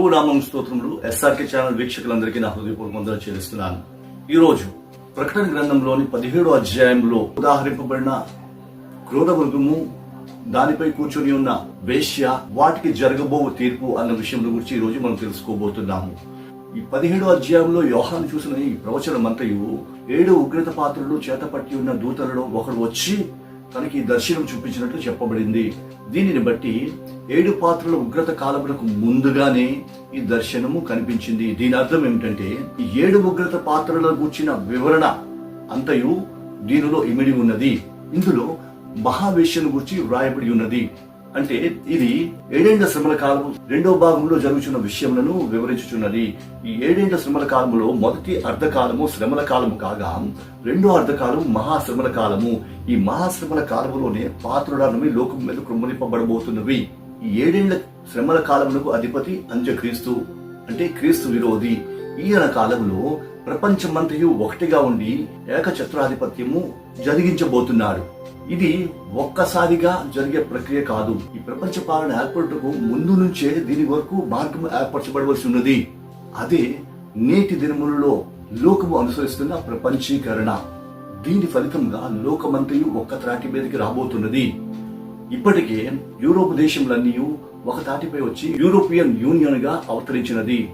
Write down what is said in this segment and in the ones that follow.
ప్రభు నామం స్తోత్రములు SRK channel వీక్షకులందరికీ నా హృదయపూర్వక వందలు చేస్తున్నాను ఈ రోజు ప్రకటన గ్రంథంలోని పదిహేడు అధ్యాయంలో ఉదాహరింపబడిన క్రూర మృగము దానిపై కూర్చొని ఉన్న వేశ్య వాటికి జరగబో తీర్పు అన్న విషయం గురించి ఈ రోజు మనం తెలుసుకోబోతున్నాము. ఈ పదిహేడు అధ్యాయంలో యోహాను చూసిన ఈ ప్రవచనం అంతయు ఏడు ఉగ్రత పాత్రలు చేతపట్టి ఉన్న దూతలలో ఒకడు వచ్చి తనకి దర్శనం చూపించినట్లు చెప్పబడింది. దీనిని బట్టి ఏడు పాత్రల ఉగ్రత కాలములకు ముందుగానే ఈ దర్శనము కనిపించింది. దీని అర్థం ఏమిటంటే ఈ ఏడు ఉగ్రత పాత్రల గూర్చిన వివరణ అంతయు దీనిలో ఇమిడి ఉన్నది. ఇందులో మహావేశ్యను గురించి వ్రాయబడి ఉన్నది. అంటే ఇది ఏడేండ్ల శ్రమల కాలం రెండో భాగంలో జరుగుతున్న విషయములను వివరించుచున్నది. ఈ ఏడేండ్ల శ్రమల కాలములో మొదటి అర్ధకాలము శ్రమల కాలము కాగా రెండో అర్ధకాలం మహాశ్రమల కాలము. ఈ మహాశ్రమల కాలములోనే పాత్రుడనవి లోకం మీద కృమ్మలింపబడబోతున్నవి ఈ ఏడేండ్ల శ్రమల కాలములకు అధిపతి అంజక్రీస్తు. అంటే క్రీస్తు విరోధి. ఈయన కాలంలో ప్రపంచమంతయు ఒకటిగా ఉండి ఏకఛత్రాధిపత్యము జరిగించబోతున్నాడు. ఇది ఒక్కసారిగా జరిగే ప్రక్రియ కాదు. ఈ ప్రపంచ పాలన ఏర్పడుటకు ముందు నుంచే దీని వరకు మార్గం ఏర్పరచబడవలసి ఉన్నది. అదే నేటి దినములలో లోకము అనుసరిస్తున్న ప్రపంచీకరణ. దీని ఫలితంగా లోకమంతయు ఒక్క త్రాటి మీదకి రాబోతున్నది. ఇప్పటికే యూరోప్ దేశములన్నీ ఒక తాటిపై వచ్చి యూరోపియన్ యూనియన్గా అవతరించినది.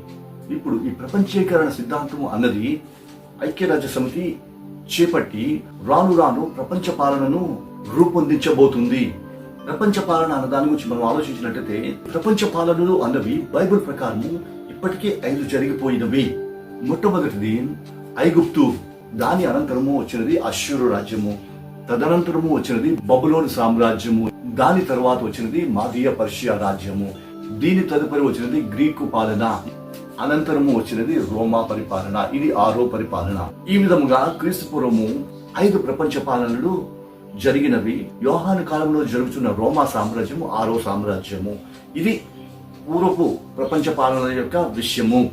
ఇప్పుడు ఈ ప్రపంచీకరణ సిద్ధాంతము అన్నది ఐక్యరాజ్య సమితి చేపట్టి రాను రాను ప్రపంచ పాలనను రూపొందించబోతుంది. ప్రపంచ పాలన అన్న దాని గురించి మనం ఆలోచించినట్లయితే ప్రపంచ పాలనలు అన్నవి బైబిల్ ప్రకారము ఇప్పటికే ఐదు జరిగిపోయినవి. మొట్టమొదటిది ఐగుప్తు. దాని అనంతరము వచ్చినది అశ్వరు రాజ్యము. తదనంతరము వచ్చినది బబులోని సామ్రాజ్యము. దాని తర్వాత వచ్చినది మాదియ పర్షియా రాజ్యము. దీని తదుపరి వచ్చినది గ్రీకు పాలన. అనంతరము వచ్చినది రోమా పరిపాలన. ఇది ఆరో పరిపాలన. ఈ విధముగా క్రీస్తుపూర్వము ఐదు ప్రపంచ పాలనలు జరిగినవి. యోహాను కాలంలో జరుగుతున్న రోమా సామ్రాజ్యము ఆరో సామ్రాజ్యము. ఇది పూర్వపు ప్రపంచ పాలన యొక్క విషయము.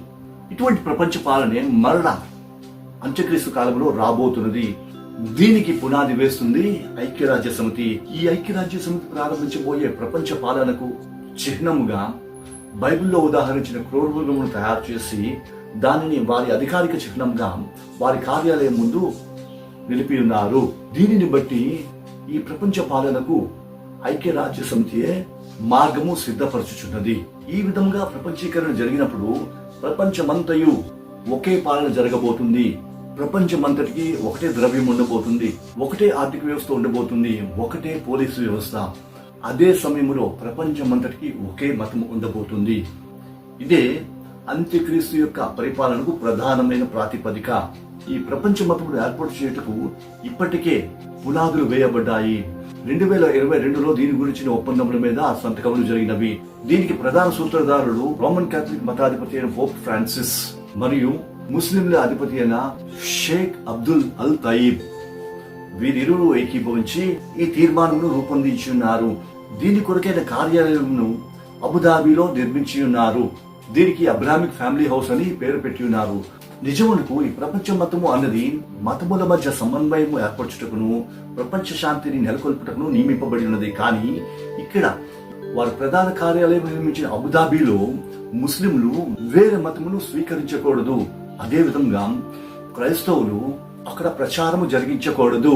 ఇటువంటి ప్రపంచ పాలనే మరలా అంత్యక్రీస్తు కాలంలో రాబోతున్నది. దీనికి పునాది వేస్తుంది ఐక్యరాజ్య సమితి. ఈ ఐక్యరాజ్య సమితి ప్రారంభించబోయే ప్రపంచ పాలనకు చిహ్నముగా బైబిల్లో ఉదాహరించిన క్రూరమృగమును తయారు చేసి దానిని వారి అధికారిక చిహ్నంగా వారి కార్యాలయం ముందు నిలిపి ఉన్నారు దీనిని బట్టి ఈ ప్రపంచ పాలనకు ఐక్యరాజ్య సమితియే మార్గము సిద్ధపరచుచున్నది. ఈ విధంగా ప్రపంచీకరణ జరిగినప్పుడు ప్రపంచమంతయు ఒకే పాలన జరగబోతుంది. ప్రపంచమంతటికి ఒకటే ద్రవ్యం ఉండబోతుంది. ఒకటే ఆర్థిక వ్యవస్థ ఉండబోతుంది. ఒకటే పోలీసు వ్యవస్థ. అదే సమయంలో ప్రపంచమంతటికి ఒకే మతం ఉండబోతుంది. ఇదే అంత్యక్రీస్తు యొక్క పరిపాలనకు ప్రధానమైన ప్రాతిపదిక. ఈ ప్రపంచ మతములు ఏర్పాటు చేయుటకు ఇప్పటికే పునాదులు వేయబడ్డాయి. రెండు వేల ఇరవై రెండులో దీని గురించిన ఒప్పందముల మీద సంతకములు జరిగినవి. దీనికి ప్రధాన సూత్రధారులు రోమన్ కాథలిక్ మతాధిపతి అయిన పోప్ ఫ్రాన్సిస్ మరియు ముస్లింల అధిపతి అయిన షేక్ అబ్దుల్ అల్ తయీబ్ వీరిరువురు ఏకీభవించి ఈ తీర్మానమును రూపొందించి ఉన్నారు దీని కొరకైన కార్యాలయంను అబుదాబిలో నిర్మించి ఉన్నారు దీనికి అబ్రామిక్ ఫ్యామిలీ హౌస్ అని పేరు పెట్టి ఉన్నారు నిజమునకు ఈ ప్రపంచ మతము అన్నది మతముల మధ్య సమన్వయము ఏర్పరచుటకును ప్రపంచ శాంతిని నెలకొల్పుటకును నియమింపబడి ఉన్నది కానీ ఇక్కడ వారి ప్రధాన కార్యాలయం నిర్మించిన అబుదాబిలో ముస్లింలు వేరే మతమును స్వీకరించకూడదు. అదే విధంగా క్రైస్తవులు అక్కడ ప్రచారము జరిగించకూడదు.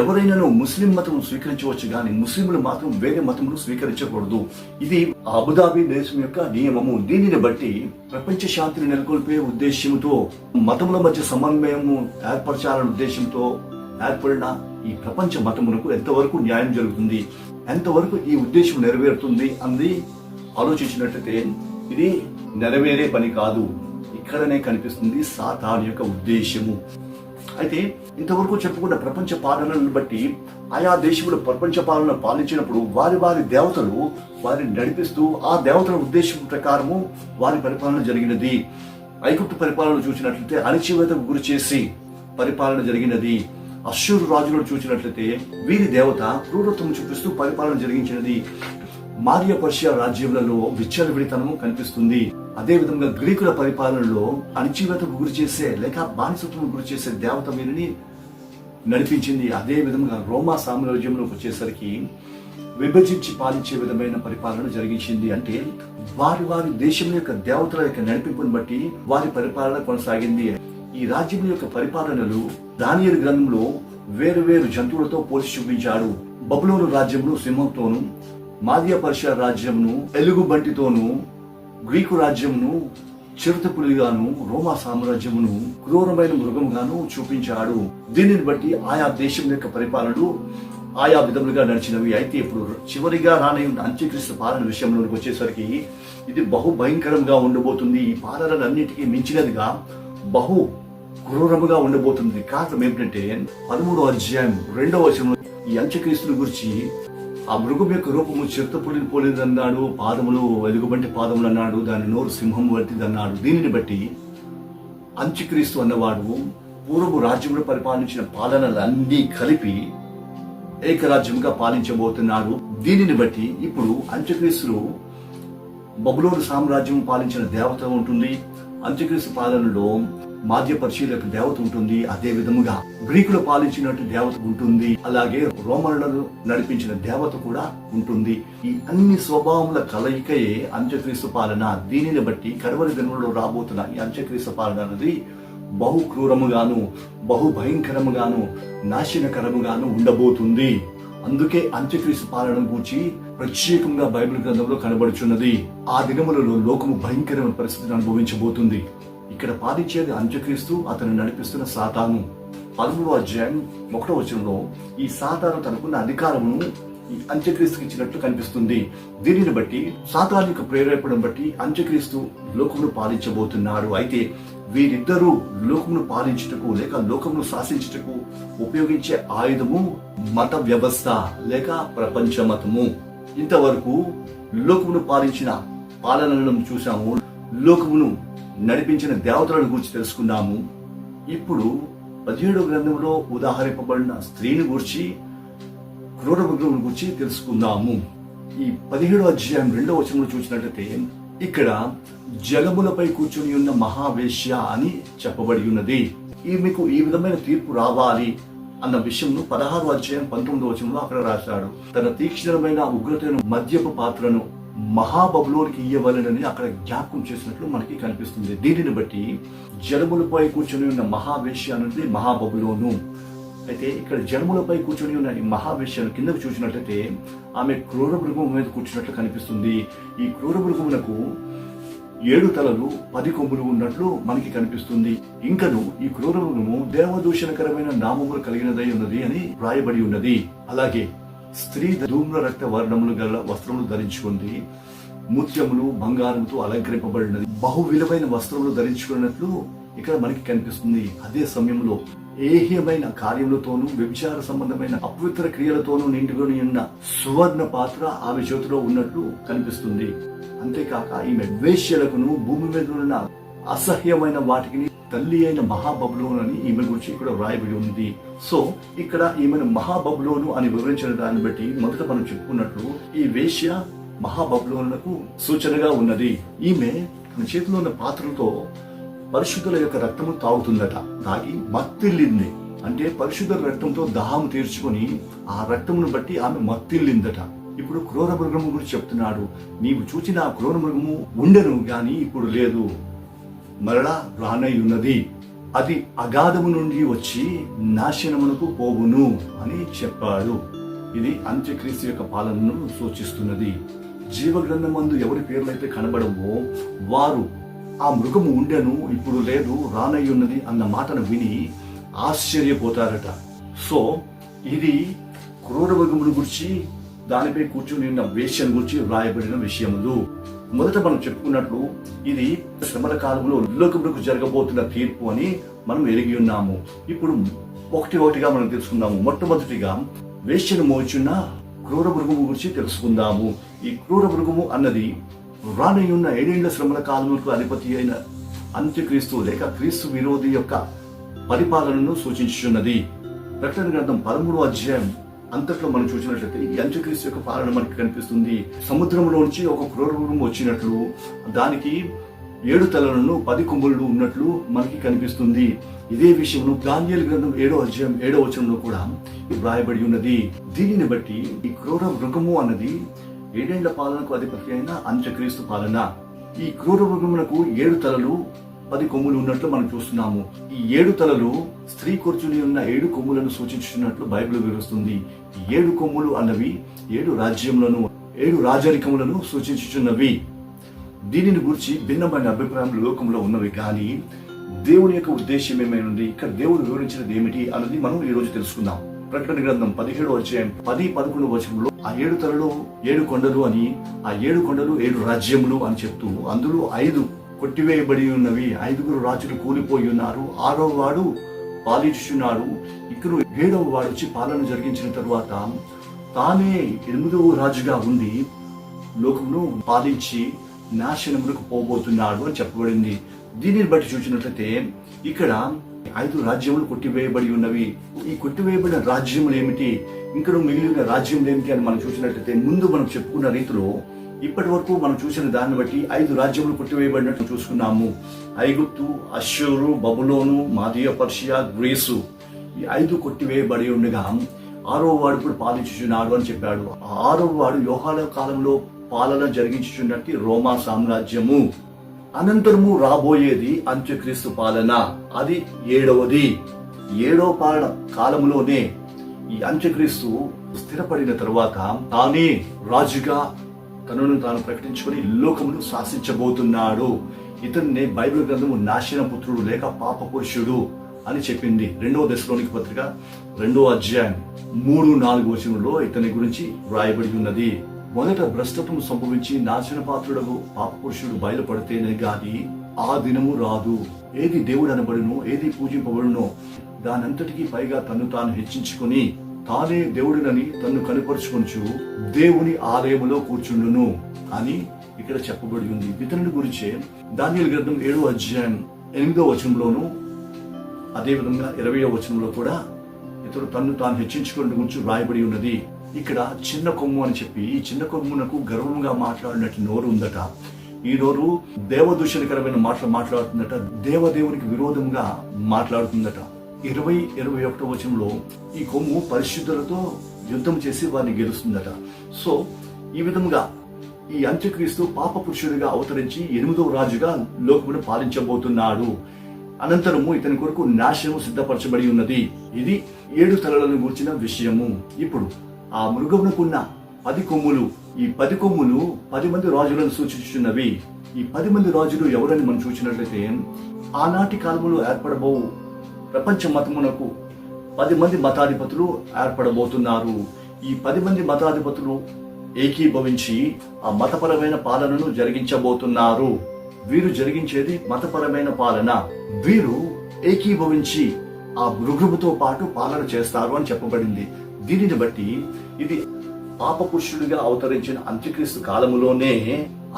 ఎవరైనాను ముస్లిం మతం స్వీకరించవచ్చు కానీ ముస్లింలు మాత్రం వేరే మతమును స్వీకరించకూడదు. ఇది అబుదాబి దేశం యొక్క నియమము. దీనిని బట్టి ప్రపంచ శాంతిని నెలకొల్పే ఉద్దేశ్యంతో మతముల మధ్య సమన్వయము ఏర్పరచాలనే ఉద్దేశంతో ఏర్పడిన ఈ ప్రపంచ మతమునకు ఎంతవరకు న్యాయం జరుగుతుంది? ఎంతవరకు ఈ ఉద్దేశం నెరవేరుతుంది అంది ఆలోచించినట్లయితే ఇది నెరవేరే పని కాదు. ఇక్కడనే కనిపిస్తుంది సాతాన్ యొక్క ఉద్దేశము అయితే ఇంతవరకు చెప్పుకున్న ప్రపంచ పాలనలను బట్టి ఆయా దేశములు ప్రపంచ పాలన పాలించినప్పుడు వారి వారి దేవతలు వారిని నడిపిస్తూ ఆ దేవతల ఉద్దేశం ప్రకారము వారి పరిపాలన జరిగినది. ఐగుప్తు పరిపాలన చూసినట్లయితే అణచివేతకు గురి చేసి పరిపాలన జరిగినది. అశ్వరు రాజులను చూసినట్లయితే వీరి దేవత క్రూరత్వం చూపిస్తూ పరిపాలన జరిగించినది. మార్య పర్షియా రాజ్యములలో విచ్చలవిడితనము కనిపిస్తుంది. అదే విధంగా గ్రీకుల పరిపాలనలో అణిచివేతకు గురి చేసే లేక బానిసత్వం గురి చేసే దేవత వీరిని నడిపించింది. అదే విధంగా రోమా సామ్రాజ్యంలోకి వచ్చేసరికి విభజించి పాలించే విధమైన పరిపాలన జరిగించింది. అంటే వారి వారి దేశం యొక్క దేవతల యొక్క నడిపింపును బట్టి వారి పరిపాలన కొనసాగింది. ఈ రాజ్యం యొక్క పరిపాలనలు దానియలు గ్రంథంలో వేరు వేరు జంతువులతో పోల్చి చూపించాడు. బబులోను రాజ్యంలో సింహంతోను మాధ్య పర్షియా రాజ్యంను ఎలుగు బంటితోను గ్రీకు రాజ్యంను చిరుతపులిగాను రోమా సామ్రాజ్యమును క్రూరమైన మృగంగాను చూపించాడు. దీనిని బట్టి ఆయా దేశం యొక్క పరిపాలనలు ఆయా విధములుగా నడిచినవి. అయితే ఇప్పుడు చివరిగా రానయ్యున్న అంత్యక్రీస్తు పాలన విషయంలోకి వచ్చేసరికి ఇది బహు భయంకరంగా ఉండబోతుంది. ఈ పాలనలన్నిటికీ మించినదిగా బహు క్రూరముగా ఉండబోతుంది. కారణం ఏమిటంటే పదమూడో అధ్యాయం రెండవ వచనంలో ఈ అంత్యక్రీస్తుల గురించి ఆ మృగం యొక్క రూపము చిరుతపులిని పోలేదన్నాడు పాదములు వెలుగుబంటి పాదములు అన్నాడు దాని నోరు సింహం వంటిది అన్నాడు. దీనిని బట్టి అంత్యక్రీస్తు అన్నవాడు పూర్వపు రాజ్యంలో పరిపాలించిన పాలనలన్నీ కలిపి ఏకరాజ్యంగా పాలించబోతున్నాడు. దీనిని బట్టి ఇప్పుడు అంత్యక్రీస్తులు బబులోను సామ్రాజ్యం పాలించిన దేవత ఉంటుంది. అంత్యక్రీస్తు పాలనలో మాధ్య పరిశీలక దేవత ఉంటుంది. అదే విధముగా గ్రీకులు పాలించినట్టు దేవత ఉంటుంది. అలాగే రోమన్లను నడిపించిన దేవత కూడా ఉంటుంది. ఈ అన్ని స్వభావముల కలయికయే అంత్యక్రీస్తు పాలన. దీనిని బట్టి కడవరి దినంలో రాబోతున్న ఈ అంత్యక్రీస్తు పాలన అనేది బహు క్రూరముగాను బహు భయంకరముగాను నాశనకరముగాను ఉండబోతుంది. అందుకే అంత్యక్రీస్తు పాలన గూర్చి ప్రత్యేకంగా బైబిల్ గ్రంథంలో కనబడుచున్నది. ఆ దినములలో లోకము భయంకరమైన పరిస్థితిని అనుభవించబోతుంది. ఇక్కడ పాలించేది అంత్యక్రీస్తు అతను నడిపిస్తున్న సాతాను. పదమూడవ అధ్యాయం ఒకటో వచనంలో ఈ సాతాను తనకున్న అధికారమును అంత్యక్రీస్తుకి ఇచ్చినట్లు కనిపిస్తుంది. దీనిని బట్టి సాతానిక ప్రేరేపణను బట్టి అంత్యక్రీస్తు లోకమును పాలించబోతున్నాడు. అయితే వీరిద్దరూ లోకమును పాలించుటకు లేక లోకమును శాసించుటకు ఉపయోగించే ఆయుధము మత వ్యవస్థ లేక ప్రపంచ మతము ఇంతవరకు లోకమును పాలించిన పాలనలను చూసాము లోకమును నడిపించిన దేవతలను గురించి తెలుసుకున్నాము ఇప్పుడు పదిహేడు గ్రంథంలో ఉదాహరింపబడిన స్త్రీని గురించి క్రూర మృగం గురించి తెలుసుకుందాము. ఈ పదిహేడు అధ్యాయం రెండవ వచనంలో చూసినట్లయితే ఇక్కడ జలములపై కూర్చుని ఉన్న మహావేశ్య అని చెప్పబడి ఉన్నది. ఈమెకు ఈ విధమైన తీర్పు రావాలి అన్న విషయంను పదహారు అధ్యాయం పంతొమ్మిదో వచనంలో అక్కడ రాశాడు. తన తీక్షణమైన ఉగ్రతను మద్యపు పాత్రను మహాబబులోనికి ఇయ్యవలనని అక్కడ జ్ఞాపకం చేసినట్లు మనకి కనిపిస్తుంది. దీనిని బట్టి జనములపై కూర్చొని ఉన్న మహావేశ్య అనేది మహాబబులోను. అయితే ఇక్కడ జనములపై కూర్చొని ఉన్న ఈ మహావేశ్యను కిందకు చూసినట్లయితే ఆమె క్రూర మృగం మీద కూర్చున్నట్లు కనిపిస్తుంది. ఈ క్రూర మృగమునకు ఏడు తలలు పది కొమ్ములు ఉన్నట్లు మనకి కనిపిస్తుంది. ఇంకను ఈ క్రూర మృగము దేవదూషణకరమైన నామములు కలిగినదై ఉన్నది అని వ్రాయబడి ఉన్నది. అలాగే స్త్రీ ధూమ్ర రక్త వర్ణములు గల వస్త్రములు ధరించుకుంది ముత్యములు బంగారంతో అలంకరింపబడినది. బహు విలువైన వస్త్రములు ధరించుకున్నట్లు ఇక్కడ మనకి కనిపిస్తుంది. అదే సమయంలో ఏహ్యమైన కార్యములతోనూ వ్యభిచార సంబంధమైన అపవిత్ర క్రియలతోనూ నిండుకొని ఉన్న సువర్ణ పాత్ర ఆమె చేతిలో ఉన్నట్లు కనిపిస్తుంది. అంతేకాక ఈమె వేష్యలకును భూమి మీద ఉన్న అసహ్యమైన వాటికి తల్లి అయిన మహాబబులోను అని ఈమె గురించి ఇక్కడ వ్రాయబడి ఉంది. సో ఇక్కడ ఈమెను మహాబబులోను అని వివరించిన దాన్ని బట్టి మొదట మనం చెప్పుకున్నట్లు ఈ వేశ్య మహాబబులోనులకు సూచనగా ఉన్నది. ఈమె తన చేతిలో ఉన్న పాత్రలతో పరిశుద్ధుల యొక్క రక్తము తాగుతుందట. తాగి మత్తిల్లింది. అంటే పరిశుద్ధ రక్తంతో దాహం తీర్చుకొని ఆ రక్తమును బట్టి ఆమె మత్తిల్లిందట. ఇప్పుడు క్రూర మృగము గురించి చెప్తున్నాడు. నీవు చూచిన ఆ క్రూర మృగము ఉండను గాని ఇప్పుడు లేదు. మరలా రానై ఉన్నది అది అగాధము నుండి వచ్చి నాశనమునకు పోవును అని చెప్పాడు. ఇది అంత్యక్రీస్తు యొక్క పాలనను సూచిస్తున్నది. జీవగ్రంథమందు ఎవరి పేర్లైతే కనబడవో వారు ఆ మృగము ఉండెను ఇప్పుడు లేదు రానయ్యున్నది ఉన్నది అన్న మాటను విని ఆశ్చర్యపోతారట. సో ఇది క్రూర మృగముల గురించి దానిపై కూర్చుని ఉన్న వేష్యను గురించి వ్రాయబడిన విషయములు. మొదట మనం చెప్పుకున్నట్లు ఇది శ్రమల కాలంలో లోకములకు జరగబోతున్న తీర్పు అని మనం ఎరిగి ఉన్నాము. ఇప్పుడు ఒకటి ఒకటిగా మనం తెలుసుకుందాము. మొట్టమొదటిగా వేశ్యను మోచున్న క్రూర మృగము గురించి తెలుసుకుందాము. ఈ క్రూర మృగము అన్నది రానయ్యున్న ఏడేళ్ళ శ్రమల కాలములకు అధిపతి అయిన అంత్యక్రీస్తు లేక క్రీస్తు విరోధి యొక్క పరిపాలనను సూచించుచున్నది. ప్రకటన గ్రంథం పదమూడు అధ్యాయం అంతట్లో మనం చూసినట్లయితే ఈ అంత్యక్రీస్తు యొక్క పాలన మనకి కనిపిస్తుంది. సముద్రంలోంచి ఒక క్రూరం వచ్చినట్లు దానికి ఏడు తలలను పది కొమ్ములు ఉన్నట్లు మనకి కనిపిస్తుంది. ఇదే విషయంలో దానియేలు గ్రంథం ఏడో అధ్యాయం ఏడో వచనంలో కూడా వ్రాయబడి ఉన్నది. దీనిని బట్టి ఈ క్రూర మృగము అన్నది ఏడేళ్ళ పాలనకు అధిపతి అయిన అంత్యక్రీస్తు పాలన. ఈ క్రూర మృగమునకు ఏడు తలలు పది కొమ్ములు ఉన్నట్లు మనం చూస్తున్నాము. ఈ ఏడు తలలు స్త్రీ కూర్చుని ఉన్న ఏడు కొమ్ములను సూచించున్నట్లు బైబిల్ వివరిస్తుంది. ఈ ఏడు కొమ్ములు అన్నవి ఏడు రాజ్యములను ఏడు రాజరికములను సూచించుచున్నవి. దీనిని గురించి భిన్నమైన అభిప్రాయం లోకంలో ఉన్నవి కానీ దేవుని యొక్క ఉద్దేశం ఏమైనది? ఇక్కడ దేవుడు వివరించినది ఏమిటి అన్నది మనం ఈ రోజు తెలుసుకుందాం. ప్రకటన గ్రంథం పదిహేడు అధ్యాయం పది పదకొండు వచనంలో ఆ ఏడు తలలో ఏడు కొండలు అని ఆ ఏడు కొండలు ఏడు రాజ్యములు అని చెప్తూ అందులో ఐదు కొట్టివేయబడి ఉన్నవి. ఐదుగురు రాజులు కూలిపోయి ఉన్నారు. ఆరో వాడు పాలించుచున్నాడు ఇక్కడ ఏడవ వాడు వచ్చి పాలన జరిగించిన తరువాత తానే ఎనిమిదవ రాజుగా ఉండి లోకమును పాలించి నాశనములకు పోబోతున్నాడు అని చెప్పబడింది. దీనిని బట్టి చూసినట్లయితే ఇక్కడ ఐదు రాజ్యములు కొట్టివేయబడి ఉన్నవి. ఈ కొట్టివేయబడిన రాజ్యములు ఏమిటి? ఇంకా మిగిలిన రాజ్యములు ఏమిటి అని మనం చూసినట్లయితే ముందు మనం చెప్పుకున్న రీతిలో ఇప్పటి వరకు మనం చూసిన దాన్ని బట్టి ఐదు రాజ్యములు కొట్టివేయబడినట్లు చూసుకున్నాము. ఐగుప్తు అశ్వరు బబులోను మాదియ పర్షియా గ్రీసు. ఈ ఐదు కొట్టివేయబడి ఉండగా ఆరో వాడు ఇప్పుడు పాలించుచున్నాడు అని చెప్పాడు. ఆరో వాడు యోహాల కాలంలో పాలన జరిగించుచున్నట్టు రోమా సామ్రాజ్యము. అనంతరము రాబోయేది అంత్యక్రీస్తు పాలన. అది ఏడవది. ఏడో పాలన కాలంలోనే ఈ అంత్యక్రీస్తు స్థిరపడిన తరువాత తానే రాజుగా తనను తాను ప్రకటించుకొని లోకమును శాసించబోతున్నాడు. ఇతన్నే బైబిల్ గ్రంథము నాశన పుత్రుడు లేక పాపపురుషుడు అని చెప్పింది. రెండవ దశలోనికి పత్రిక రెండో అధ్యాయం మూడు నాలుగు వచనంలో ఇతని గురించి వ్రాయబడి ఉన్నది. మొదట భ్రష్టత్వం సంభవించి నాశన పాత్రుడకు పాపపురుషుడు బయలుపడితేనే గాని ఆ దినము రాదు. ఏది దేవుడు అనబడును ఏది పూజింపబడునో దానంతటికీ పైగా తను తాను హెచ్చించుకొని తానే దేవుడినని తన్ను కనుపరుచుకొనుచు దేవుని ఆలయములో కూర్చుండును అని ఇక్కడ చెప్పబడి ఉంది. ఇతరుని గురించే దానియలు గ్రంథం ఏడో అధ్యాయం ఎనిమిదో వచనంలోను అదేవిధంగా ఇరవయో వచనంలో కూడా ఇతడు తన్ను తాను హెచ్చించుకుని గురించి వ్రాయబడి ఉన్నది. ఇక్కడ చిన్న కొమ్ము అని చెప్పి ఈ చిన్న కొమ్మునకు గర్వంగా మాట్లాడినట్టు నోరు ఉందట. ఈ నోరు దేవదూషణకరమైన మాటలు మాట్లాడుతుందట దేవదేవునికి విరోధంగా మాట్లాడుతుందట. ఇరవై ఇరవై ఒకటో వచనంలో ఈ కొమ్ము పరిశుద్ధులతో యుద్ధం చేసి వారిని గెలుస్తుందట. సో ఈ విధంగా ఈ అంత్యక్రీస్తు పాప పురుషుడిగా అవతరించి ఎనిమిదవ రాజుగా లోకమును పాలించబోతున్నాడు. అనంతరము ఇతని కొరకు నాశనము సిద్ధపరచబడి ఉన్నది. ఇది ఏడు తలలను గూర్చిన విషయము. ఇప్పుడు ఆ మృగమునకున్న పది కొమ్ములు ఈ పది కొమ్ములు పది మంది రాజులను సూచిస్తున్నవి. ఈ పది మంది రాజులు ఎవరని మనం చూసినట్లయితే ఆనాటి కాలంలో ఏర్పడబో ప్రపంచ మతమునకు పది మంది మతాధిపతులు ఏర్పడబోతున్నారు. ఈ పది మంది మతాధిపతులు ఏకీభవించి ఆ మతపరమైన పాలనను జరిగించబోతున్నారు. వీరు జరిగించేది మతపరమైన పాలన. వీరు ఏకీభవించి ఆ మృగుముతో పాటు పాలన చేస్తారు అని చెప్పబడింది. దీనిని బట్టి ఇది పాప పురుషుడిగా అవతరించిన అంత్యక్రీస్తు కాలములోనే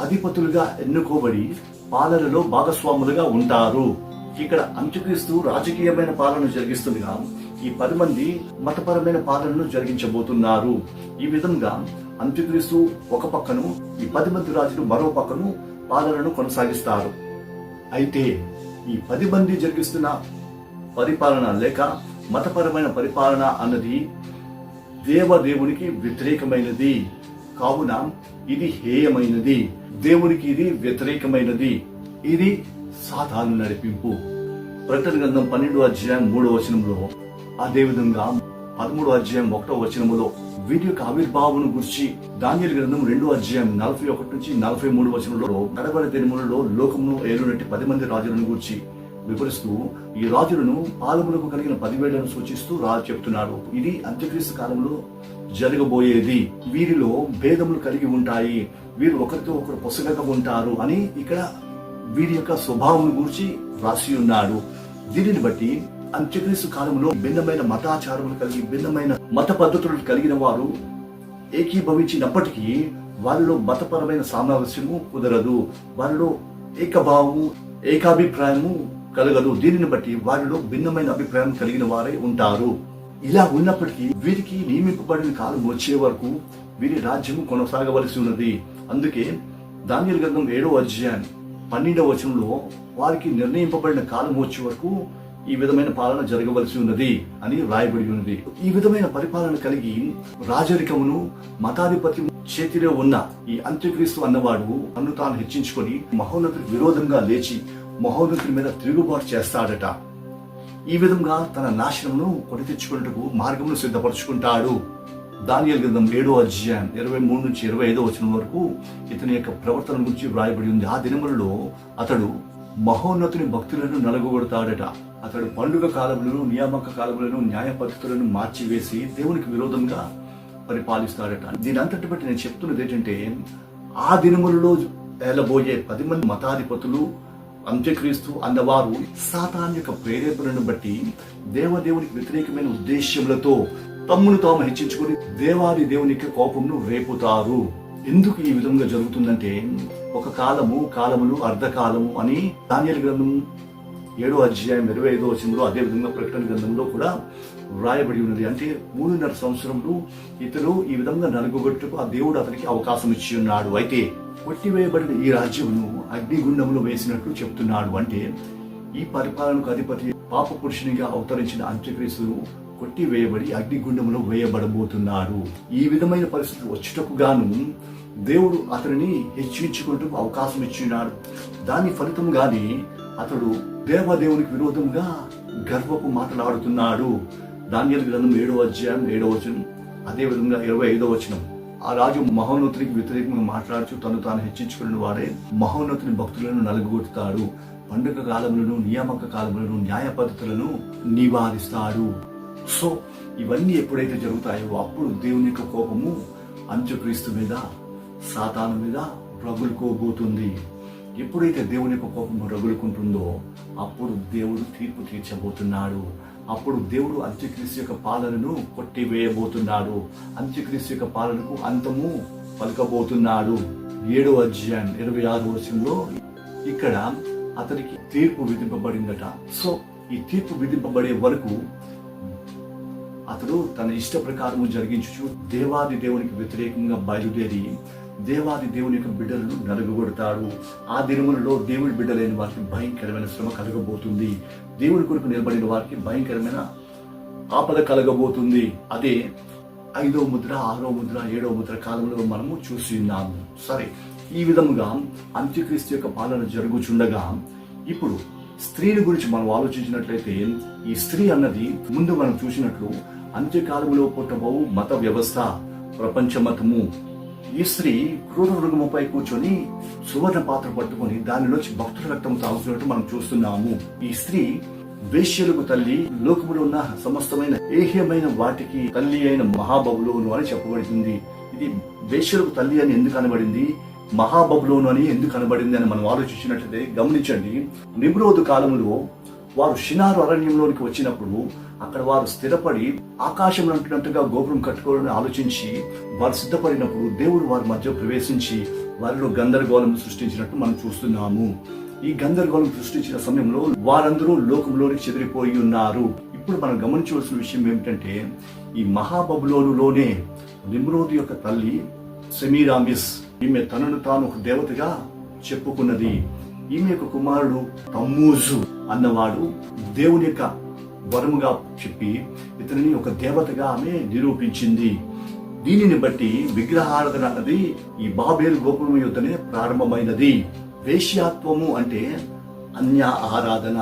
అధిపతులుగా ఎన్నుకోబడి పాలనలో భాగస్వాములుగా ఉంటారు. ఇక్కడ అంచుకీస్తూ రాజకీయమైన పాలన జరిగిస్తుండగా ఈ పది మంది మతపరమైన పాలనను జరిగించబోతున్నారు. ఈ విధంగా అంత్యక్రీస్తు ఒక పక్కను ఈ పది మంది రాజులు మరో పక్కను పాలనను కొనసాగిస్తారు. అయితే ఈ పది మంది జరిగిస్తున్న పరిపాలన లేక మతపరమైన పరిపాలన అన్నది దేవదేవునికి వ్యతిరేకమైనది. కావున ఇది హేయమైనది. దేవునికి ఇది వ్యతిరేకమైనది. ఇది సాధారణ నడిపింపు. ప్రకటన గ్రంథం పన్నెండు అధ్యాయం మూడో వచనంలో అదేవిధంగా పదమూడో అధ్యాయం ఒకటో వచనములో వీటి యొక్క ఆవిర్భావం గురించి దానియలు గ్రంథం రెండో అధ్యాయం నలభై ఒకటి నుంచి నలభై మూడు వచనంలో గడబడి దినములలో లోకమును ఏలునట్టి పది మంది రాజులను గురించి వివరిస్తూ ఈ రాజులను పాలములకు కలిగిన పదివేలను సూచిస్తూ రాజు చెప్తున్నాడు ఇది అంత్యక్రీస్తు కాలంలో జరగబోయేది. వీరిలో భేదములు కలిగి ఉంటాయి. వీరు ఒకరితో ఒకరు పొసగక ఉంటారు అని ఇక్కడ వీరి యొక్క స్వభావం గురించి రాసి ఉన్నాడు. దీనిని బట్టి అంత్యక్రీస్తు కాలంలో భిన్నమైన మతాచారములు కలిగి భిన్నమైన మత పద్ధతులు కలిగిన వారు ఏకీభవించినప్పటికీ వారిలో మతపరమైన సామరస్యము కుదరదు. వారిలో ఏకభావము ఏకాభిప్రాయము కలగదు. దీనిని బట్టి వారిలో భిన్నమైన అభిప్రాయం కలిగిన వారే ఉంటారు. ఇలా ఉన్నప్పటికీ వీరికి నియమింపబడిన కాలం వచ్చే వరకు వీరి రాజ్యము కొనసాగవలసి ఉన్నది. అందుకే దానియల్ గ్రంథం ఏడో అధ్యాయం పన్నెండవ వచనంలో వారికి నిర్ణయింపబడిన కాలం వచ్చే వరకు ఈ విధమైన పాలన జరగవలసి ఉన్నది అని రాయబడి ఉన్నది. ఈ విధమైన పరిపాలన కలిగి రాజరికమును మతాధిపత్యం చేతిలో ఉన్న ఈ అంత్యక్రీస్తు అన్నవాడు అన్ను తాను హెచ్చించుకొని మహోన్నతుడికి విరోధంగా లేచి మహోన్నతుడి మీద తిరుగుబాటు చేస్తాడట. ఈ విధంగా తన నాశనమును కొని తెచ్చుకున్నట్టుకు మార్గమును సిద్ధపరచుకుంటాడు. దానియల్ గ్రంథం ఏడో అధ్యాయం ఇరవై మూడు నుంచి ఇరవై ఐదో వచ్చిన వరకు ఇతని యొక్క ప్రవర్తన గురించి వ్రాయబడి ఉంది. ఆ దినములలో అతడు మహోన్నతుని భక్తులను నలగొడతాడట అతడు పండుగ కాలములను నియామక కాలములను న్యాయ పద్ధతులను మార్చివేసి దేవునికి విరోధంగా పరిపాలిస్తాడట. దీని అంతటి బట్టి నేను చెప్తున్నది ఏంటంటే ఆ దినములలో ఏలబోయే పది మంది మతాధిపతులు అంత్యక్రీస్తు అన్నవారు సాతాన్ యొక్క ప్రేరేపణను బట్టి దేవదేవునికి వ్యతిరేకమైన ఉద్దేశ్యములతో తమ్మును తాము హెచ్చించుకుని దేవాది దేవునికి కోపమును రేపుతారు. ఎందుకు ఈ విధంగా జరుగుతుందంటే ఒక కాలము కాలములు అర్ధకాలము అని ధాన్యాల గ్రంథం ఏడో అధ్యాయం ఇరవై ఐదో వచనంలో అదే విధంగా ప్రకటన గ్రంథంలో కూడా వ్రాయబడి ఉన్నది. అంటే మూడున్నర సంవత్సరంలో ఇతరు ఈ విధంగా నలుగుగొట్టుకు ఆ దేవుడు అతనికి అవకాశం ఇచ్చి ఉన్నాడు. అయితే కొట్టివేయబడిన ఈ రాజ్యమును అగ్నిగుండంలో వేసినట్లు చెప్తున్నాడు. అంటే ఈ పరిపాలనకు అధిపతి పాప పురుషునిగా అవతరించిన అంత్యక్రీస్తు కొట్టివేయబడి అగ్నిగుండంలో వేయబడబోతున్నాడు ఈ విధమైన పరిస్థితి వచ్చుటకు గాను దేవుడు అతనిని హెచ్చించుకుంటూ అవకాశం ఇచ్చినాడు. దాని ఫలితంగానే అతడు దేవదేవునికి విరోధంగా గర్వపు మాట్లాడుతున్నాడు. దానియలు గ్రంథం ఏడవ అధ్యాయం ఏడవ వచనం అదే విధంగా ఇరవై ఐదవ వచనం. ఆ రాజు మహోన్నతునికి వ్యతిరేకంగా మాట్లాడుతూ తను తాను హెచ్చించుకున్న వాడే మహోన్నతుని భక్తులను నలుగుగొడతాడు. పండుగ కాలములను నియామక కాలములను న్యాయ పద్ధతులను నివారిస్తాడు. సో ఇవన్నీ ఎప్పుడైతే జరుగుతాయో అప్పుడు దేవుని యొక్క కోపము అంత్యక్రీస్తు మీద సాతాను మీద రగులుకోబోతుంది. ఎప్పుడైతే దేవుని యొక్క కోపము రగులుకుంటుందో అప్పుడు దేవుడు తీర్పు తీర్చబోతున్నాడు. అప్పుడు దేవుడు అంత్యక్రీస్తు యొక్క పాలనను కొట్టివేయబోతున్నాడు. అంత్యక్రీస్తు యొక్క పాలనకు అంతము పలకబోతున్నాడు. ఏడో అధ్యాయం ఇరవై ఆరు వర్షంలో ఇక్కడ అతనికి తీర్పు విధింపబడిందట. సో ఈ తీర్పు విధింపబడే వరకు అతడు తన ఇష్ట ప్రకారము జరిగించుచు దేవాది దేవునికి వ్యతిరేకంగా బయలుదేరి దేవాది దేవుని యొక్క బిడ్డలను నలుగుగొడతాడు. ఆ దినములలో దేవుడి బిడ్డలైన వారికి భయంకరమైన శ్రమ కలగబోతుంది. దేవుడి కొరకు నిలబడిన వారికి భయంకరమైన ఆపద కలగబోతుంది. అదే ఐదో ముద్ర ఆరో ముద్ర ఏడో ముద్ర కాలంలో మనము చూసి ఉన్నాము. సరే ఈ విధముగా అంత్యక్రీస్తు యొక్క పాలన జరుగుచుండగా ఇప్పుడు స్త్రీని గురించి మనం ఆలోచించినట్లయితే ఈ స్త్రీ అన్నది ముందు మనం చూసినట్లు అంత్యకాలములో పుట్టబోవు మత వ్యవస్థ ప్రపంచ మతము ఈ స్త్రీ క్రూర మృగముపై కూర్చొని సువర్ణ పాత్ర పట్టుకొని దానిలోంచి భక్తుల రక్తం తాగుతున్నట్టు మనం చూస్తున్నాము. ఈ స్త్రీ వేష్యలకు తల్లి లోకములో ఉన్న సమస్తమైన ఏహ్యమైన వాటికి తల్లి అయిన మహాబబులోను అని చెప్పబడుతుంది ఇది వేశ్యలకు తల్లి అని ఎందుకు అనబడింది? మహాబబులోను అని ఎందుకు అనబడింది అని మనం ఆలోచించినట్లయితే గమనించండి. నిమ్రోదు కాలంలో వారు షినారు అరణ్యంలోనికి వచ్చినప్పుడు అక్కడ వారు స్థిరపడి ఆకాశం అంటున్నట్టుగా గోపురం కట్టుకోవాలని ఆలోచించి వారు సిద్ధపడినప్పుడు దేవుడు వారి మధ్య ప్రవేశించి వారిలో గందరగోళం సృష్టించినట్టు మనం చూస్తున్నాము. ఈ గందరగోళం సృష్టించిన సమయంలో వారందరూ లోకంలోనికి చెదిరిపోయి ఉన్నారు. ఇప్పుడు మనం గమనించవలసిన విషయం ఏమిటంటే ఈ మహాబబులోనులోనే నిమ్రోది యొక్క తల్లి సెమీరామిస్ ఈమె తనను తాను ఒక దేవతగా చెప్పుకున్నది. ఈమె యొక్క కుమారుడు తమ్మూజు అన్నవాడు దేవుని యొక్క వరముగా చెప్పి ఇతనిని ఒక దేవతగా ఆమె నిరూపించింది. దీనిని బట్టి విగ్రహారాధన అన్నది ఈ బాబేలు గోపురం యుద్ధనే ప్రారంభమైనది. వేశ్యాత్వము అంటే అన్య ఆరాధన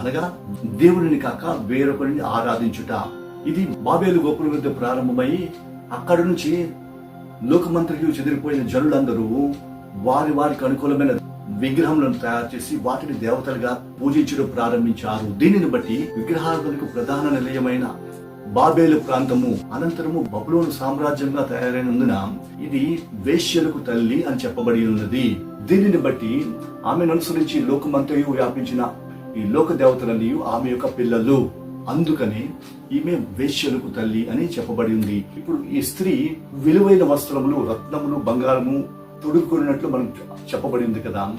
అనగా దేవుడిని కాక వేరొకరిని ఆరాధించుట. ఇది బాబేలు గోపురం యుద్ధ ప్రారంభమై అక్కడి నుంచి లోకమంత్రికి చెదిరిపోయిన జనులందరూ వారి వారికి అనుకూలమైన విగ్రహములను తయారు చేసి వాటిని దేవతలుగా పూజించడం ప్రారంభించారు. దీనిని బట్టి విగ్రహాలకు ప్రధాన నిలయమైన బాబేలు ప్రాంతము అనంతరము బబులోను సామ్రాజ్యంగా తయారైనందున ఇది వేశ్యలకు తల్లి అని చెప్పబడి ఉన్నది. దీనిని బట్టి ఆమెను అనుసరించి లోకమంతయు వ్యాపించిన ఈ లోక దేవతలన్నీ ఆమె యొక్క పిల్లలు. అందుకని ఈమె వేశ్యలకు తల్లి అని చెప్పబడి ఉంది. ఇప్పుడు ఈ స్త్రీ విలువైన వస్త్రములు రత్నములు బంగారము తొడుక్కున్నట్లు మనం చెప్పబడింది కదా.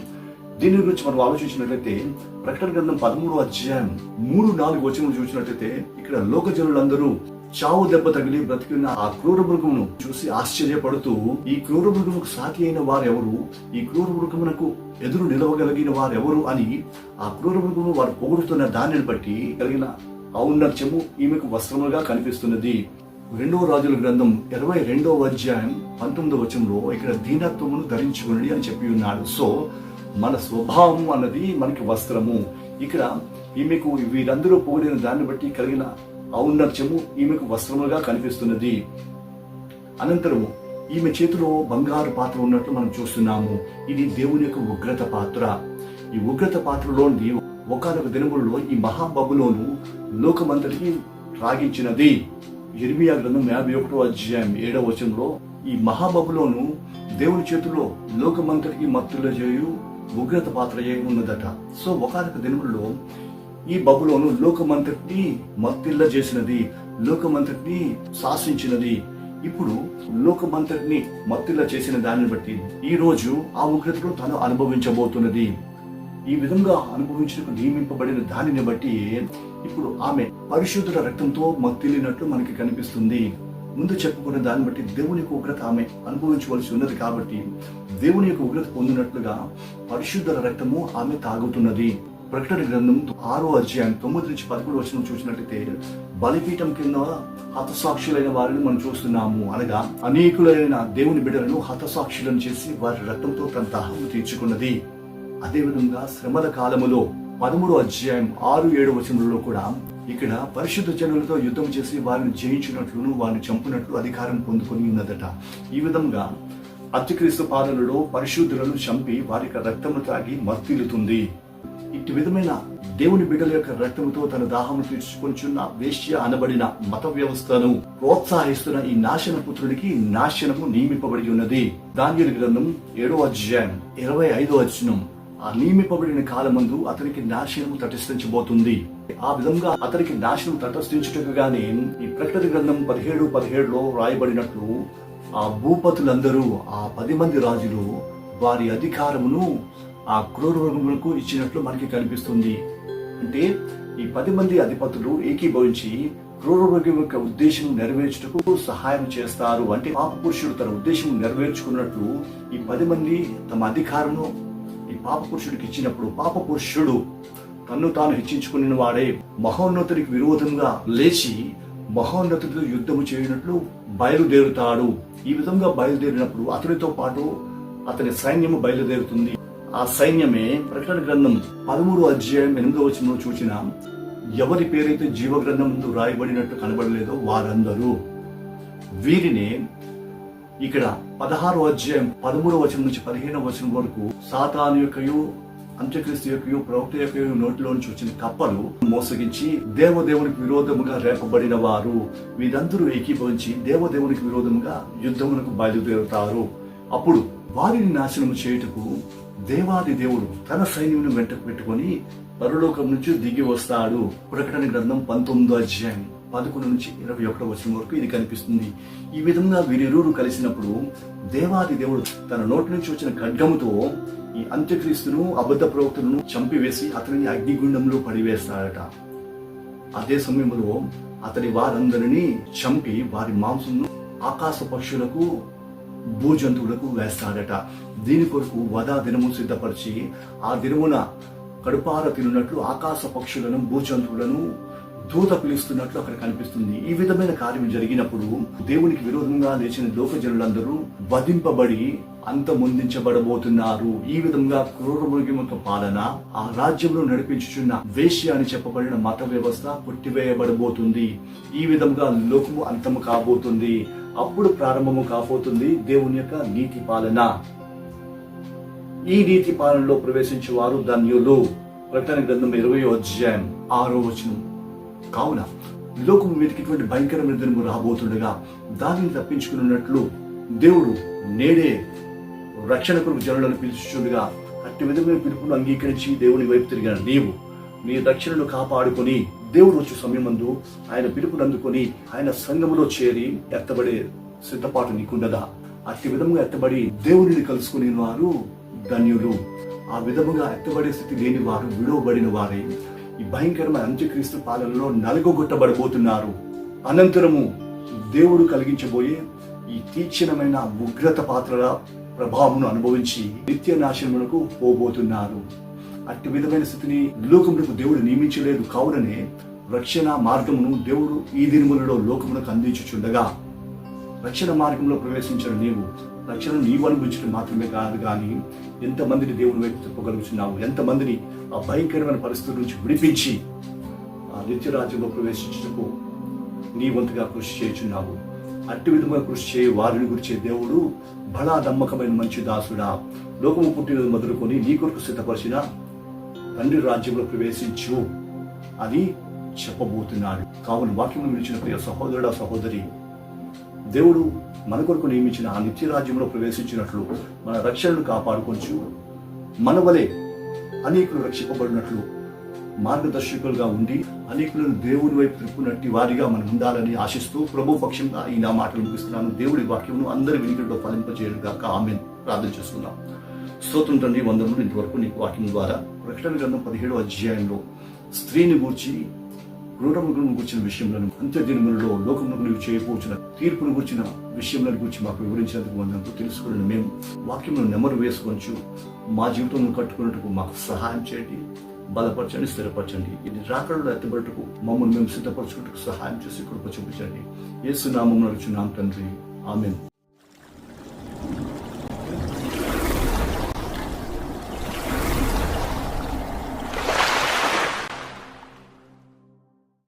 దీని గురించి మనం ఆలోచించినట్లయితే ప్రకటన గ్రంథం పదమూడు అధ్యాయం మూడు నాలుగు వచనం చూసినట్లయితే ఇక్కడ లోక జనులందరూ చావు దెబ్బ తగిలి బ్రతికిన ఆ క్రూర మృగమును చూసి ఆశ్చర్యపడుతూ ఈ క్రూర మృగముకు సాటి అయిన వారెవరు? ఈ క్రూర మృగమునకు ఎదురు నిలవగలిగిన వారెవరు అని ఆ క్రూర మృగము వారు పొగుడుతున్న దానిని బట్టి కలిగిన ఔన్నత్యము ఈమెకు వస్త్రముగా కనిపిస్తున్నది. రెండవ రాజుల గ్రంథం ఇరవై రెండవ అధ్యాయం పంతొమ్మిదో వచనంలో ఇక్కడ దీనత్వమును ధరించుకుని అని చెప్పి ఉన్నాడు. సో మన స్వభావం అన్నది మనకి వస్త్రము. ఇక్కడ ఈమెకు వీరందరూ పోలిన దాన్ని బట్టి కలిగిన ఔన్నత్యము ఈమెకు వస్త్రముగా కనిపిస్తున్నది. అనంతరము ఈమె చేతిలో బంగారు పాత్ర ఉన్నట్లు మనం చూస్తున్నాము. ఇది దేవుని యొక్క ఉగ్రత పాత్ర. ఈ ఉగ్రత పాత్రలోని ఒకనొక దినములలో ఈ మహాబబులోను లోకమంతటికి రాగించినది. ఇర్మియా గ్రంథం యాభై ఒకటో అధ్యాయం ఏడవ వచనంలో ఈ మహాబబులోను దేవుని చేతిలో లోకమంతటికి మత్తుల చేయు ఉగ్రత పాత్ర అయి ఉన్నదట. సో ఒకనొక దినములలో ఈ బబులోను లోకమంతటిని మత్తిల్ల చేసినది లోకమంతటిని శాసించినది. ఇప్పుడు లోకమంతటిని మత్తిల్ల చేసిన దానిని బట్టి ఈ రోజు ఆ ఉగ్రతను తను అనుభవించబోతున్నది. ఈ విధంగా అనుభవించడానికి నియమింపబడిన దానిని బట్టి ఇప్పుడు ఆమె పరిశుద్ధుల రక్తంతో మత్తిల్లినట్లు మనకి కనిపిస్తుంది. ముందు చెప్పుకున్న దాన్ని బట్టి దేవుని యొక్క ఉగ్రత ఆమె అనుభవించవలసి ఉన్నది కాబట్టి దేవుని యొక్క ఉగ్రత పొందినట్లుగా పరిశుద్ధుల రక్తము ఆమె తాగుతున్నది. ప్రకటన గ్రంథం ఆరో అధ్యాయం తొమ్మిది నుంచి పదకొండు వచ్చిన చూసినట్లయితే బలిపీఠం కింద హతసాక్షులైన వారిని మనం చూస్తున్నాము అనగా అనేకులైన దేవుని బిడ్డలను హతసాక్షులను చేసి వారి రక్తంతో తన దాహము తీర్చుకున్నది. అదేవిధంగా శ్రమల కాలములో పదమూడు అధ్యాయం ఆరు ఏడు వచనంలో కూడా ఇక్కడ పరిశుద్ధ జనులతో యుద్ధం చేసి వారిని జయించినట్లును వారిని చంపినట్లు అధికారం పొందుకొని ఉన్నదట. ఈ విధంగా అతిక్రీస్తు పాలనలో పరిశుద్ధులను చంపి వారి యొక్క రక్తము తాగి మత్తిల్లుతుంది. ఇటు విధమైన దేవుని బిడ్డల యొక్క రక్తముతో తన దాహము తీర్చుకొంచున్న వేష్య అనబడిన మత వ్యవస్థను ప్రోత్సహిస్తున్న ఈ నాశన పుత్రుడికి నాశనము నియమింపబడి ఉన్నది. దాని గ్రంథం ఏడో అధ్యాయం ఇరవై ఐదో అధ్యయనం ఆ నియమింపబడిన కాలమందు అతనికి నాశనము తటస్థించబోతుంది. ఆ విధంగా అతనికి నాశనం తటస్థించుటగానే ఈ ప్రకటన గ్రంథం పదిహేడు పదిహేడులో రాయబడినట్లు ఆ భూపతులందరూ ఆ పది మంది రాజులు వారి అధికారమును ఆ క్రూరవర్గములకు ఇచ్చినట్లు మనకి కనిపిస్తుంది. అంటే ఈ పది మంది అధిపతులు ఏకీభవించి క్రూరవర్గం యొక్క ఉద్దేశం నెరవేర్చుటకు సహాయం చేస్తారు. అంటే పాప పురుషుడు తన ఉద్దేశం నెరవేర్చుకున్నట్లు ఈ పది మంది తమ అధికారము ఈ పాప పురుషుడికి ఇచ్చినప్పుడు పాప పురుషుడు తన్ను తాను హెచ్చించుకుని వాడే మహోన్నతుడికి విరోధంగా లేచి మహోన్నతుడితో యుద్ధము చేయనట్లు బయలుదేరుతాడు. ఈ విధంగా బయలుదేరినప్పుడు అతనితో పాటు అతని సైన్యము బయలుదేరుతుంది. ఆ సైన్యమే ప్రకటన గ్రంథం పదమూడు అధ్యాయం ఎనిమిదో వచనంలో చూచిన ఎవరి పేరైతే జీవ గ్రంథం ముందు రాయబడినట్టు కనబడలేదో వారందరూ. వీరినే ఇక్కడ పదహారు అధ్యాయం పదమూడవ వచనం నుంచి పదిహేనవ వచనం వరకు సాతాను యొక్కయు అంత్యక్రీస్తు యొక్క ప్రవక్త యొక్క నోటిలో నుంచి వచ్చిన కప్పలు మోసగించి దేవదేవునికి విరోధముగా రేపబడిన వారు వీరందరూ ఏకీభవించి దేవదేవునికి విరోధముగా యుద్ధమునకు బయలుదేరుతారు. అప్పుడు వారిని నాశనము చేయుటకు దేవాది దేవుడు తన సైన్యమును వెంట పెట్టుకొని పరలోకం నుంచి దిగి వస్తాడు. ప్రకటన గ్రంథం పంతొమ్మిదో అధ్యాయం. పదకొండు నుంచి ఇరవై ఒకటో వచ్చిన వరకు ఇది కనిపిస్తుంది. ఈ విధంగా వీరిరువురు కలిసినప్పుడు దేవాది దేవుడు తన నోటి నుంచి వచ్చిన ఖడ్గముతో ఈ అంత్యక్రీస్తును అబద్ధ ప్రవక్తలను చంపివేసి అతనిని అగ్నిగుండంలో పడివేస్తాడట. అదే సమయంలో అతని వారందరినీ చంపి వారి మాంసంను ఆకాశ పక్షులకు భూజంతువులకు వేస్తాడట. దీని కొరకు వదా దినము సిద్ధపరిచి ఆ దినమున కడుపార తినున్నట్లు ఆకాశ పక్షులను భూజంతువులను దూత పిలుస్తున్నట్లు అక్కడ కనిపిస్తుంది. ఈ విధమైన కార్యం జరిగినప్పుడు దేవునికి విరోధంగా లేచిన లోకజనులందరూ వధింపబడి అంతమొందించబడబోతున్నారు. ఈ విధంగా క్రూర యొక్క పాలన ఆ రాజ్యంలో నడిపించుచున్న వేష్య అని చెప్పబడిన మత వ్యవస్థ కొట్టివేయబడబోతుంది. ఈ విధంగా లోకము అంతము కాబోతుంది. అప్పుడు ప్రారంభము కాబోతుంది దేవుని యొక్క నీతి పాలన. ఈ నీతి పాలనలో ప్రవేశించేవారు ధన్యులు. ప్రకటన గ్రంథం ఇరవై అధ్యాయం ఆరో వచనం. కావున లోకం మీదకి ఇటువంటి భయంకరమైన దినము రాబోతుండగా దానిని తప్పించుకున్నట్లు దేవుడు నేడే రక్షణ కొరకు జనులను పిలుచుండగా అట్టి విధమైన పిలుపును అంగీకరించి దేవుని వైపు తిరిగిన నీవు నీ రక్షణను కాపాడుకొని దేవుడు వచ్చే సమయమందు ఆయన పిలుపును అందుకొని ఆయన సంఘములో చేరి ఎత్తబడే సిద్ధపాటు నీకుండదా అట్టి విధముగా ఎత్తబడి దేవుడిని కలుసుకుని వారు ధన్యులు. ఆ విధముగా ఎత్తబడే స్థితి లేని వారు విడవబడిన వారే. ఈ భయంకరమైన అంత్యక్రీస్తు పాలనలో నలుగొట్టబడబోతున్నారు అనంతరము దేవుడు కలిగించబోయే ఈ తీక్షణమైన ఉగ్రత పాత్రల ప్రభావమును అనుభవించి నిత్య నాశనమునకు పోబోతున్నారు. అట్టి విధమైన స్థితిని లోకమునకు దేవుడు నియమించలేదు. కావుననే రక్షణ మార్గమును దేవుడు ఈ దినములలో లోకమునకు అందించుచుండగా. రక్షణ మార్గంలో ప్రవేశించిన నీవు రక్షణ నీవు అనుభవించడం మాత్రమే కాదు కానీ ఎంతమందిని దేవుని వైపు తిప్పగలుగుతున్నావు ఎంతమందిని ఆ భయంకరమైన పరిస్థితుల నుంచి విడిపించి ఆ నిత్య రాజ్యంలో ప్రవేశించటకు నీ వంతుగా కృషి చేయుచున్నావు? అట్టి విధమైన కృషి చేయ. వారిని గురించే దేవుడు బడా నమ్మకమైన మంచి దాసుడా. లోకము పుట్టినది మొదలుకొని నీ కొరకు సిద్ధపరిచిన తండ్రి రాజ్యంలో ప్రవేశించు అని చెప్పబోతున్నాడు. కావున వాక్యం నిలిచిన ప్రియ సహోదరుడా సహోదరి దేవుడు మన కొరకు నియమించిన ఆ నిత్య రాజ్యంలో ప్రవేశించినట్లు మన రక్షణను కాపాడుకొంచు మన వలె అనేకులు రక్షింపబడినట్లు మార్గదర్శకులుగా ఉండి అనేకులను దేవుని వైపు తిప్పునట్టి వారిగా మనం ఉండాలని ఆశిస్తూ ప్రభు పక్షంగా ఈ నా మాటలు వినిపిస్తున్నాను. దేవుడి వాక్యమును అందరి వినికిడిలో ఫలింపజేయడం గాక. ఆమె ప్రార్థన చేసుకున్నాం స్తోత్రం తండ్రి వందములు ఇంతవరకు నీకు వాక్యం ద్వారా ప్రకటన గ్రంథం పదిహేడో అధ్యాయంలో స్త్రీని గూర్చి క్రూరములను గుర్చిన విషయంలో అంత్య దినములలో లోకములకు నీవు చేయకూర్చిన తీర్పును గుర్చిన విషయంలో గురించి మాకు వివరించినందుకు వందనకు తెలుసుకుని మేము వాక్యమును నెమరు వేసుకొంచు మా జీవితంలో కట్టుకున్నట్టుకు మాకు సహాయం చేయండి బలపరచండి స్థిరపరచండి. ఇది రాకడలో ఎత్తబడుటకు మమ్మల్ని మేము సిద్ధపరచుకుంటూ సహాయం చేసి కృప చూపించండి. ఏసు నడుచున్నాం తండ్రి. ఆమెను.